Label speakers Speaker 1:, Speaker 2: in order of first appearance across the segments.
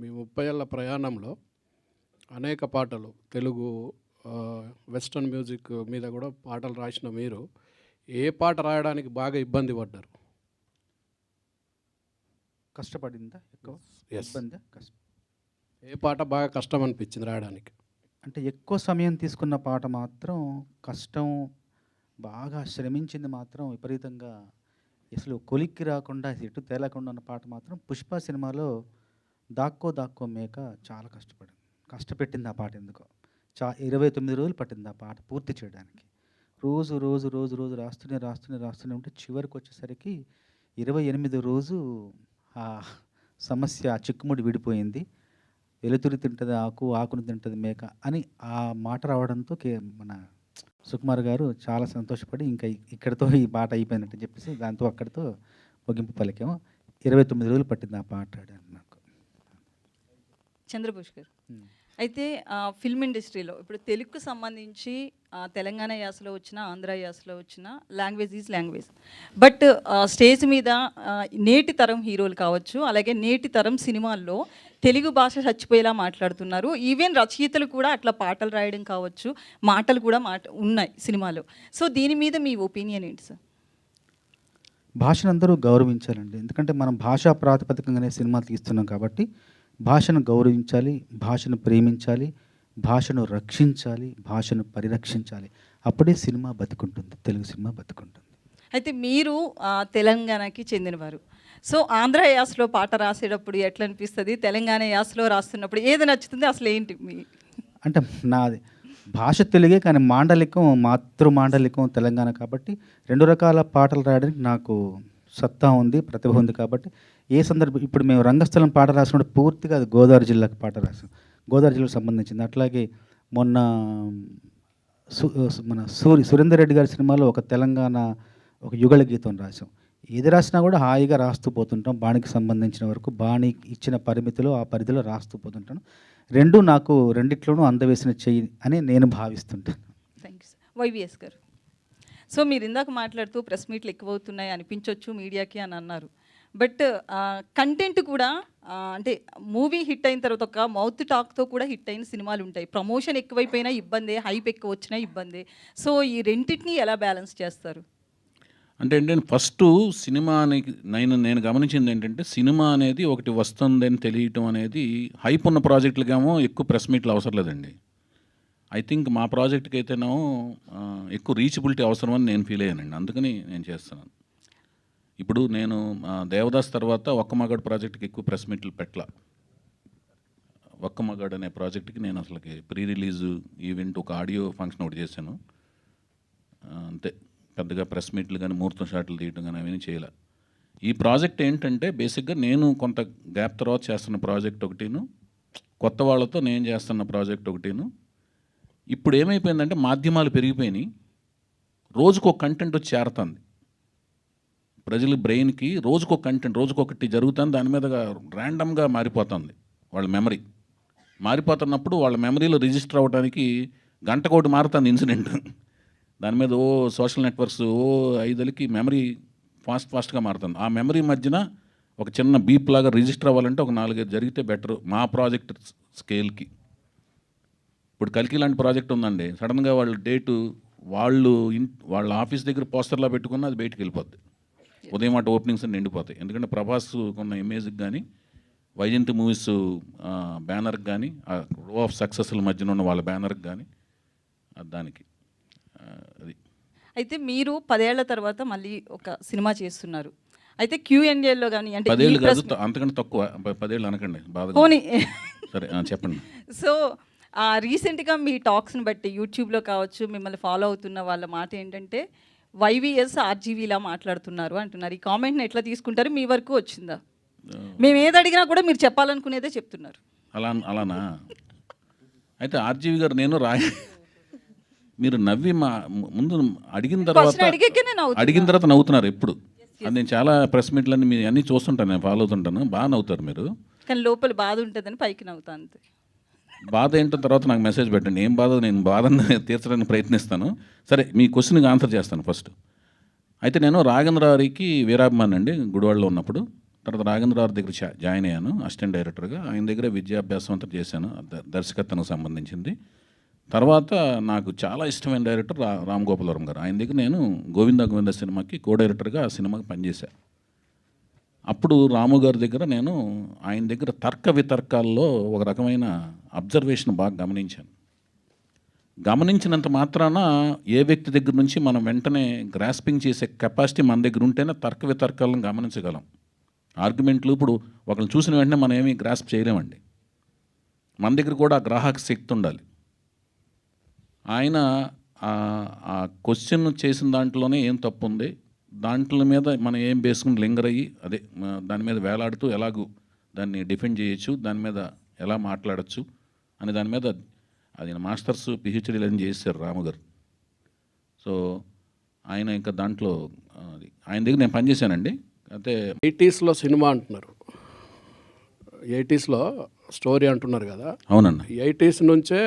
Speaker 1: మీ ముప్పై ఏళ్ళ ప్రయాణంలో అనేక పాటలు తెలుగు వెస్ట్రన్ మ్యూజిక్ మీద కూడా పాటలు రాసిన మీరు ఏ పాట రాయడానికి బాగా ఇబ్బంది పడ్డారు?
Speaker 2: కష్టపడిందా ఎక్కువ? ఇబ్బందా? కష్టం
Speaker 1: ఏ పాట బాగా కష్టం అనిపించింది రాయడానికి?
Speaker 2: అంటే ఎక్కువ సమయం తీసుకున్న పాట మాత్రం కష్టం బాగా శ్రమించింది మాత్రం విపరీతంగా. అసలు కొలిక్కి రాకుండా ఎటు తేలకుండా ఉన్న పాట మాత్రం పుష్ప సినిమాలో దాక్కో దాక్కో మేక చాలా కష్టపడింది. కష్టపెట్టింది ఆ పాట ఎందుకో? చా ఇరవై తొమ్మిది రోజులు పట్టింది ఆ పాట పూర్తి చేయడానికి. రోజు రోజు రోజు రోజు రాస్తూనే రాస్తూనే రాస్తూనే ఉంటే చివరికి వచ్చేసరికి ఇరవై ఎనిమిది రోజు ఆ సమస్య ఆ చిక్కుముడి విడిపోయింది. వెలుతురు తింటుంది ఆకు ఆకును తింటుంది మేక అని ఆ మాట రావడంతో కే మన సుకుమార్ గారు చాలా సంతోషపడి ఇంకా ఇక్కడతో ఇక్కడితో ఈ పాట అయిపోయిందంటే చెప్పేసి దాంతో అక్కడితో ముగింపు పలికాము. ఇరవై తొమ్మిది రోజులు పట్టింది ఆ పాట
Speaker 3: చంద్రబోస్ గారు. అయితే ఫిల్మ్ ఇండస్ట్రీలో ఇప్పుడు తెలుగుకు సంబంధించి తెలంగాణ యాసలో వచ్చిన ఆంధ్ర యాసలో వచ్చిన language is language. But stage మీద నేటి తరం హీరోలు కావచ్చు అలాగే నేటి తరం సినిమాల్లో తెలుగు భాష చచ్చిపోయేలా మాట్లాడుతున్నారు. ఈవెన్ రచయితలు కూడా అట్లా పాటలు రాయడం కావచ్చు మాటలు కూడా మాట ఉన్నాయి సినిమాలో. సో దీని మీద మీ ఒపీనియన్ ఏంటి సార్?
Speaker 2: భాషను అందరూ గౌరవించాలండి. ఎందుకంటే మనం భాషా ప్రాతిపదికంగానే సినిమాలు తీస్తున్నాం కాబట్టి భాషను గౌరవించాలి భాషను ప్రేమించాలి భాషను రక్షించాలి భాషను పరిరక్షించాలి. అప్పుడే సినిమా బతుకుంటుంది తెలుగు సినిమా బతుకుంటుంది.
Speaker 3: అయితే మీరు తెలంగాణకి చెందినవారు. సో ఆంధ్ర యాసలో పాట రాసేటప్పుడు ఎట్లా అనిపిస్తుంది? తెలంగాణ యాసలో రాస్తున్నప్పుడు ఏది నచ్చుతుంది? అసలు ఏంటి మీ?
Speaker 2: అంటే నాది భాష తెలుగే కానీ మాండలికం మాతృ మాండలికం తెలంగాణ కాబట్టి రెండు రకాల పాటలు రాయడానికి నాకు సత్తా ఉంది ప్రతిభ ఉంది కాబట్టి ఏ సందర్భం ఇప్పుడు మేము రంగస్థలం పాట రాసినప్పుడు పూర్తిగా అది గోదావరి జిల్లాకు పాట రాసాం. గోదావరి జిల్లాకు సంబంధించింది. అట్లాగే మొన్న మన సూరి సురేందర్ రెడ్డి గారి సినిమాలో ఒక తెలంగాణ ఒక యుగళ గీతం రాసాం. ఏది రాసినా కూడా హాయిగా రాస్తూ పోతుంటాం. బాణికి సంబంధించిన వరకు బాణి ఇచ్చిన పరిమితిలో ఆ పరిధిలో రాస్తూ పోతుంటాను రెండు నాకు రెండిట్లోనూ అందవేసిన చెయ్యి అని నేను భావిస్తుంటాను.
Speaker 3: Thank you sir. YVS garu. So మీరు ఇందాక మాట్లాడుతూ ప్రెస్ మీట్లు ఎక్కువ అవుతున్నాయి అనిపించవచ్చు మీడియాకి అని అన్నారు. బట్ కంటెంట్ కూడా అంటే మూవీ హిట్ అయిన తర్వాత ఒక మౌత్ టాక్తో కూడా హిట్ అయిన సినిమాలు ఉంటాయి. ప్రమోషన్ ఎక్కువైపోయినా ఇబ్బందే హైప్ ఎక్కువ వచ్చినా ఇబ్బందే. సో ఈ రెండింటిని ఎలా బ్యాలెన్స్ చేస్తారు?
Speaker 4: అంటే ఏంటంటే ఫస్ట్ సినిమానికి నేను నేను గమనించింది ఏంటంటే సినిమా అనేది ఒకటి వస్తుందని తెలియటం అనేది హైప్ ఉన్న ప్రాజెక్టులకేమో ఎక్కువ ప్రెస్ మీట్లు అవసరం లేదండి. ఐ థింక్ మా ప్రాజెక్ట్కి అయితేనేమో ఎక్కువ రీచబిలిటీ అవసరం అని నేను ఫీల్ అయ్యానండి. అందుకని నేను చేస్తున్నాను. ఇప్పుడు నేను దేవదాస్ తర్వాత ఒక్క మగాడు ప్రాజెక్ట్కి ఎక్కువ ప్రెస్ మీట్లు పెట్టలా. ఒక్క మగాడు అనే ప్రాజెక్ట్కి నేను అసలుకి ప్రీ రిలీజ్ ఈవెంట్ ఒక ఆడియో ఫంక్షన్ ఒకటి చేశాను. అంతే. పెద్దగా ప్రెస్ మీట్లు కానీ ముహూర్తం షాట్లు తీయటం కానీ అవన్నీ చేయలే. ఈ ప్రాజెక్ట్ ఏంటంటే బేసిక్గా నేను కొంత గ్యాప్ తర్వాత చేస్తున్న ప్రాజెక్ట్ ఒకటిను కొత్త వాళ్ళతో నేను చేస్తున్న ప్రాజెక్ట్ ఒకటిను ఇప్పుడు ఏమైపోయిందంటే మాధ్యమాలు పెరిగిపోయినాయి. రోజుకో కంటెంట్ వచ్చి చేరుతుంది. ప్రజల బ్రెయిన్కి రోజుకో కంటెంట్ రోజుకొకటి జరుగుతుంది. దాని మీద ర్యాండమ్గా మారిపోతుంది వాళ్ళ మెమరీ మారిపోతున్నప్పుడు వాళ్ళ మెమరీలో రిజిస్టర్ అవ్వడానికి గంటకోటి మారుతుంది ఇన్సిడెంట్ దాని మీద ఓ సోషల్ నెట్వర్క్స్ ఓ ఐదులకి మెమరీ ఫాస్ట్ ఫాస్ట్గా మారుతుంది. ఆ మెమరీ మధ్యన ఒక చిన్న బీప్ లాగా రిజిస్టర్ అవ్వాలంటే ఒక నాలుగైదు జరిగితే బెటర్ మా ప్రాజెక్ట్ స్కేల్కి ఇప్పుడు కల్కి లాంటి ప్రాజెక్ట్ ఉందండి. సడన్గా వాళ్ళ డేటు వాళ్ళు ఇన్ వాళ్ళ ఆఫీస్ దగ్గర పోస్టర్లా పెట్టుకున్న అది బయటికి వెళ్ళిపోద్ది. ఉదయం అటు ఓపెనింగ్స్ నిండిపోతాయి. ఎందుకంటే ప్రభాస్ ఉన్న ఇమేజ్కి కానీ వైజయంతి మూవీస్ బ్యానర్కి కానీ ఆ రో ఆఫ్ సక్సెస్ల మధ్యన ఉన్న వాళ్ళ బ్యానర్కి కానీ దానికి అది.
Speaker 3: అయితే మీరు పదేళ్ళ తర్వాత మళ్ళీ ఒక సినిమా చేస్తున్నారు. అయితే క్యూఎన్ఏలో కానీ అంటే
Speaker 4: పదేళ్ళు కాదు అంతకంటే తక్కువ. పదేళ్ళు అనకండి బాధ సరే చెప్పండి.
Speaker 3: సో రీసెంట్గా మీ టాక్స్ని బట్టి యూట్యూబ్లో కావచ్చు మిమ్మల్ని ఫాలో అవుతున్న వాళ్ళ మాట ఏంటంటే వైవిఎస్ ఆర్జీవీలా మాట్లాడుతున్నారు అంటున్నారు. ఈ కామెంట్ని ఎట్లా తీసుకుంటారు? మీ వరకు వచ్చిందా? మేము ఏది అడిగినా కూడా మీరు చెప్పాలనుకునేదే చెప్తున్నారు.
Speaker 4: అలా అలానా? అయితే ఆర్జీవి గారు నేను రాయ. మీరు నవ్వి మా ముందు అడిగిన తర్వాత. అడిగిన తర్వాత నవ్వుతున్నారు ఎప్పుడు. అది నేను చాలా ప్రెస్ మీట్లన్నీ మీ అన్నీ చూస్తుంటాను నేను ఫాలో అవుతుంటాను. బాగా నవ్వుతారు మీరు.
Speaker 3: కానీ లోపల బాధ ఉంటుందని పైకి నవ్వుతా అంతే.
Speaker 4: బాధ ఏంటో తర్వాత నాకు మెసేజ్ పెట్టండి. ఏం బాధ? నేను బాధను తీర్చడానికి ప్రయత్నిస్తాను. సరే మీ క్వశ్చన్కి ఆన్సర్ చేస్తాను ఫస్ట్ అయితే నేను రాఘేంద్ర గారికి వీరాభిమాన్ అండి గుడివాడలో ఉన్నప్పుడు. తర్వాత రాఘేంద్రరావు దగ్గర జా- జాయిన్ అయ్యాను అసిస్టెంట్ డైరెక్టర్గా ఆయన దగ్గర విద్యాభ్యాసం అంతా చేశాను దర్శకత్వానికి సంబంధించింది. తర్వాత నాకు చాలా ఇష్టమైన డైరెక్టర్ రా రామ్ గోపాలవరం గారు. ఆయన దగ్గర నేను గోవింద గోవింద సినిమాకి కో డైరెక్టర్గా ఆ సినిమాకి పనిచేశాను అప్పుడు రాము గారి దగ్గర నేను ఆయన దగ్గర తర్క వితర్కాల్లో ఒక రకమైన అబ్జర్వేషన్ బాగా గమనించాను. గమనించినంత మాత్రాన ఏ వ్యక్తి దగ్గర నుంచి మనం వెంటనే గ్రాస్పింగ్ చేసే కెపాసిటీ మన దగ్గర ఉంటేనే తర్క వితర్కాలను గమనించగలం. ఆర్గ్యుమెంట్లు ఇప్పుడు ఒకరిని చూసిన వెంటనే మనం ఏమీ గ్రాస్ప్ చేయలేమండి. మన దగ్గర కూడా గ్రాహక శక్తి ఉండాలి. ఆయన ఆ క్వశ్చన్ చేసిన దాంట్లోనే ఏం తప్పు ఉంది? దాంట్లో మీద మనం ఏం బేసుకుని లింగర్ అయ్యి అదే దాని మీద వేలాడుతూ ఎలాగూ దాన్ని డిఫెండ్ చేయొచ్చు దాని మీద ఎలా మాట్లాడచ్చు అనే దాని మీద అది మాస్టర్స్ పిహెచ్డీలు అని చేశారు రాము గారు సో ఆయన ఇంకా దాంట్లో ఆయన దగ్గర నేను పనిచేశానండి. అయితే
Speaker 1: ఎయిటీస్లో సినిమా అంటున్నారు. ఎయిటీస్లో స్టోరీ అంటున్నారు కదా.
Speaker 4: అవునన్న.
Speaker 1: ఎయిటీస్ నుంచే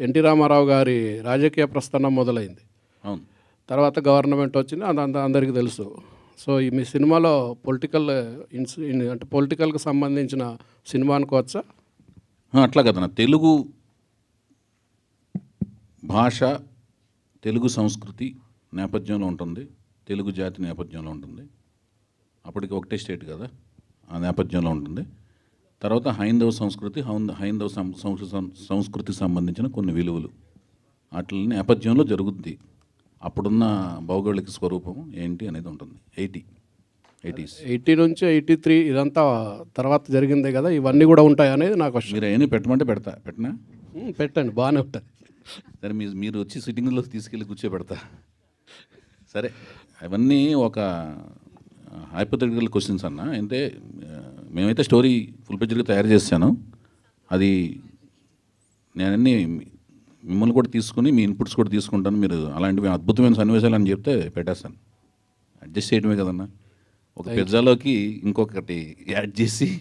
Speaker 1: ఎన్టీ రామారావు గారి రాజకీయ ప్రస్థానం మొదలైంది.
Speaker 4: అవును.
Speaker 1: తర్వాత గవర్నమెంట్ వచ్చింది అదంతా అందరికీ తెలుసు. సో ఈ మీ సినిమాలో పొలిటికల్ ఇన్స్ ఇన్- అంటే పొలిటికల్కి సంబంధించిన సినిమా అనుకోవచ్చా?
Speaker 4: అట్లా కదన్న తెలుగు భాష తెలుగు సంస్కృతి నేపథ్యంలో ఉంటుంది. తెలుగు జాతి నేపథ్యంలో ఉంటుంది. అప్పటికి ఒకటే స్టేట్ కదా ఆ నేపథ్యంలో ఉంటుంది. తర్వాత హైందవ సంస్కృతి హైందవ సం- సంస్కృతికి సంబంధించిన కొన్ని విలువలు. వాటి నేపథ్యంలో జరుగుద్ది. అప్పుడున్న భౌగోళిక స్వరూపం ఏంటి అనేది ఉంటుంది. Eighty eighties.
Speaker 1: ఎయిటీ నుంచి ఎయిటీ త్రీ ఇదంతా తర్వాత జరిగిందే కదా ఇవన్నీ కూడా ఉంటాయి అనేది నాకు
Speaker 4: మీరు అవన్నీ పెట్టమంటే పెడతా. పెట్టనా?
Speaker 1: పెట్టండి బాగానే ఉంటుంది.
Speaker 4: సరే మీరు మీరు వచ్చి సిట్టింగ్లో తీసుకెళ్ళి కూర్చోబెడతా. సరే అవన్నీ ఒక హైపోథెటికల్ క్వశ్చన్స్ అన్న. అంటే మేమైతే స్టోరీ ఫుల్ పేజ్గా తయారు చేశాను. అది నేనన్నీ మిమ్మల్ని కూడా తీసుకుని మీ ఇన్పుట్స్ కూడా తీసుకుంటాను. మీరు అలాంటివి అద్భుతమైన సన్నివేశాలు అని చెప్తే పెట్టేస్తాను. అడ్జస్ట్ చేయడమే కదన్నా. ఒక పిజ్జాలోకి ఇంకొకటి యాడ్ చేసి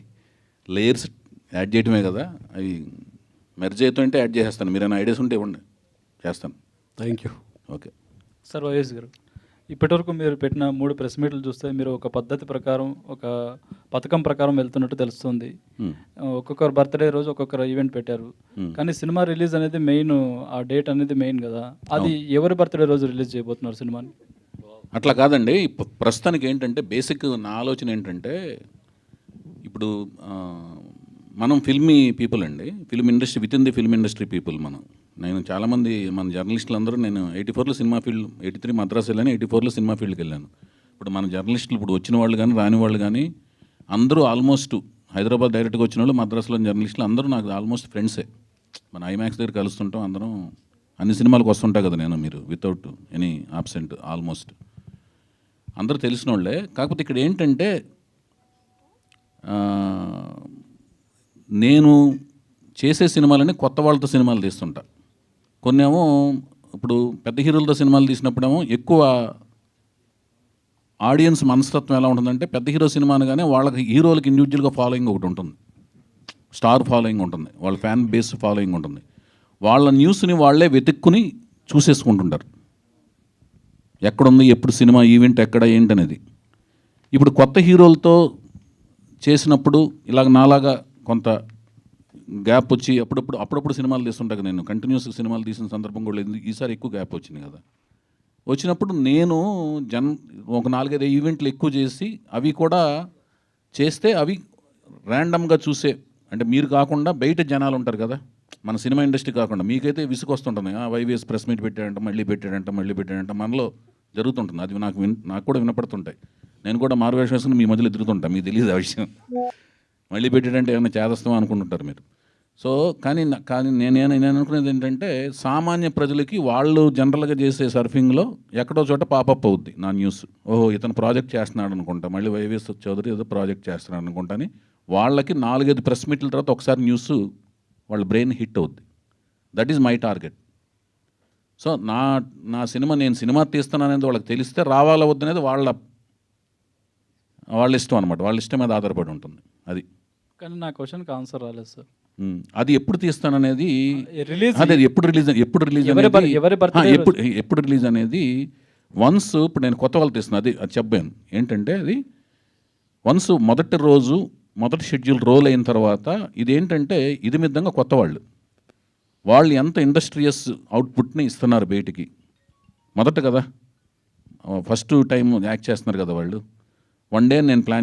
Speaker 4: లేయర్స్ యాడ్ చేయడమే కదా. అవి మెర్జ్ అవుతుంటే యాడ్ చేసేస్తాను. మీరు ఏమైనా ఐడియాస్ ఉంటే ఇవ్వండి. చేస్తాను.
Speaker 1: Thank you
Speaker 4: okay.
Speaker 5: Sir YS garu. ఇప్పటివరకు మీరు పెట్టిన మూడు ప్రెస్ మీట్లు చూస్తే మీరు ఒక పద్ధతి ప్రకారం ఒక పథకం ప్రకారం వెళ్తున్నట్టు తెలుస్తుంది. ఒక్కొక్కరు బర్త్డే రోజు ఒక్కొక్కరు ఈవెంట్ పెట్టారు. కానీ సినిమా రిలీజ్ అనేది మెయిన్ ఆ డేట్ అనేది మెయిన్ కదా. అది ఎవరి బర్త్డే రోజు రిలీజ్ చేయబోతున్నారు సినిమాని?
Speaker 4: అట్లా కాదండి. ప్రస్తుతానికి ఏంటంటే బేసిక్ నా ఆలోచన ఏంటంటే ఇప్పుడు మనం ఫిల్మీ పీపుల్ అండి. Film industry with in the film industry people మనం. నేను చాలామంది మన జర్నలిస్టులు అందరూ నేను ఎయిటీ ఫోర్లో cinema field eighty three Madras వెళ్ళాను ఎయిటీ ఫోర్లో సినిమా ఫీల్డ్కి వెళ్ళాను. ఇప్పుడు మన జర్నలిస్టులు ఇప్పుడు వచ్చిన వాళ్ళు కానీ రాని వాళ్ళు కానీ అందరూ ఆల్మోస్ట్ హైదరాబాద్ డైరెక్ట్గా వచ్చిన వాళ్ళు మద్రాసులో జర్నలిస్టులు అందరూ నాకు ఆల్మోస్ట్ ఫ్రెండ్సే మన ఐమాక్స్ దగ్గర కలుస్తుంటాం అందరం అన్ని సినిమాలకు వస్తుంటా కదా నేను మీరు వితౌట్ ఎనీ ఆబ్సెంట్ ఆల్మోస్ట్ అందరూ తెలిసిన వాళ్ళే. కాకపోతే ఇక్కడ ఏంటంటే నేను చేసే సినిమాలని కొత్త వాళ్ళతో సినిమాలు తీస్తుంటా. కొన్నేమో ఇప్పుడు పెద్ద హీరోలతో సినిమాలు తీసినప్పుడేమో ఎక్కువ ఆడియన్స్ మనస్తత్వం ఎలా ఉంటుందంటే పెద్ద హీరో సినిమా అనగానే వాళ్ళకి హీరోలకి ఇండివిజువల్గా ఫాలోయింగ్ ఒకటి ఉంటుంది. స్టార్ ఫాలోయింగ్ ఉంటుంది. వాళ్ళ ఫ్యాన్ బేస్ ఫాలోయింగ్ ఉంటుంది. వాళ్ళ న్యూస్ని వాళ్ళే వెతుక్కుని చూసేసుకుంటుంటారు. ఎక్కడుంది ఎప్పుడు సినిమా ఈవెంట్ ఎక్కడ ఏంటనేది. ఇప్పుడు కొత్త హీరోలతో చేసినప్పుడు ఇలాగ నాలాగా కొంత గ్యాప్ వచ్చి అప్పుడప్పుడు అప్పుడప్పుడు సినిమాలు తీస్తుంటాను నేను. కంటిన్యూస్ సినిమాలు తీసిన సందర్భం కూడా లేదు. ఈసారి ఎక్కువ గ్యాప్ వచ్చింది కదా. వచ్చినప్పుడు నేను జన్ ఒక నాలుగైదు ఈవెంట్లు ఎక్కువ చేసి అవి కూడా చేస్తే అవి ర్యాండమ్గా చూసే అంటే మీరు కాకుండా బయట జనాలు ఉంటారు కదా. మన సినిమా ఇండస్ట్రీ కాకుండా. మీకైతే విసుకొస్తుంటుంది వైవిఎస్ ప్రెస్ మీట్ పెట్టాడంట మళ్ళీ పెట్టాడంట మళ్ళీ పెట్టాడంట. మనలో జరుగుతుంటుంది. అది నాకు విన్ నాకు కూడా వినపడుతుంటాయి. నేను కూడా మారువేషం వేసుకుని మీ మధ్యలో ఎదురుతుంటా. మీకు తెలియదు ఆ విషయం. మళ్ళీ పెట్టాడంటే ఏమైనా చేదస్తాం అనుకుంటుంటారు మీరు. సో కానీ కానీ నేను నేను అనుకునేది ఏంటంటే సామాన్య ప్రజలకి వాళ్ళు జనరల్గా చేసే సర్ఫింగ్లో ఎక్కడో చోట పాపప్ అవుద్ది నా న్యూస్. ఓహో ఇతను ప్రాజెక్ట్ చేస్తున్నాడు అనుకుంటా మళ్ళీ వైవిఎస్ చౌదరి ఏదో ప్రాజెక్ట్ చేస్తున్నాడు అనుకుంటా అని వాళ్ళకి నాలుగైదు ప్రెస్ మీట్ల తర్వాత ఒకసారి న్యూస్ వాళ్ళ బ్రెయిన్ హిట్ అవుద్ది. That is my target. So నా నా సినిమా నేను సినిమా తీస్తాను అనేది వాళ్ళకి తెలిస్తే రావాలా వద్దనేది వాళ్ళ వాళ్ళ ఇష్టం అనమాట వాళ్ళ ఇష్టం మీద ఆధారపడి ఉంటుంది. అది.
Speaker 5: కానీ నా క్వశ్చన్కి ఆన్సర్ రాలేదు సార్.
Speaker 4: అది ఎప్పుడు తీస్తాననేది
Speaker 5: రిలీజ్
Speaker 4: అదే ఎప్పుడు రిలీజ్ ఎప్పుడు రిలీజ్ అనేది ఎప్పుడు ఎప్పుడు రిలీజ్ అనేది వన్స్ ఇప్పుడు నేను కొత్త వాళ్ళు తీస్తున్నా అది అది చెప్పాను. ఏంటంటే అది వన్స్ మొదటి రోజు మొదటి షెడ్యూల్ రోల్ అయిన తర్వాత ఇదేంటంటే ఇది మిద్దంగా కొత్త వాళ్ళు. వాళ్ళు ఎంత ఇండస్ట్రియస్ అవుట్పుట్ని ఇస్తున్నారు బయటికి. మొదట కదా ఫస్ట్ టైం యాక్ట్ చేస్తున్నారు కదా వాళ్ళు. వన్ డే నేను ప్లాన్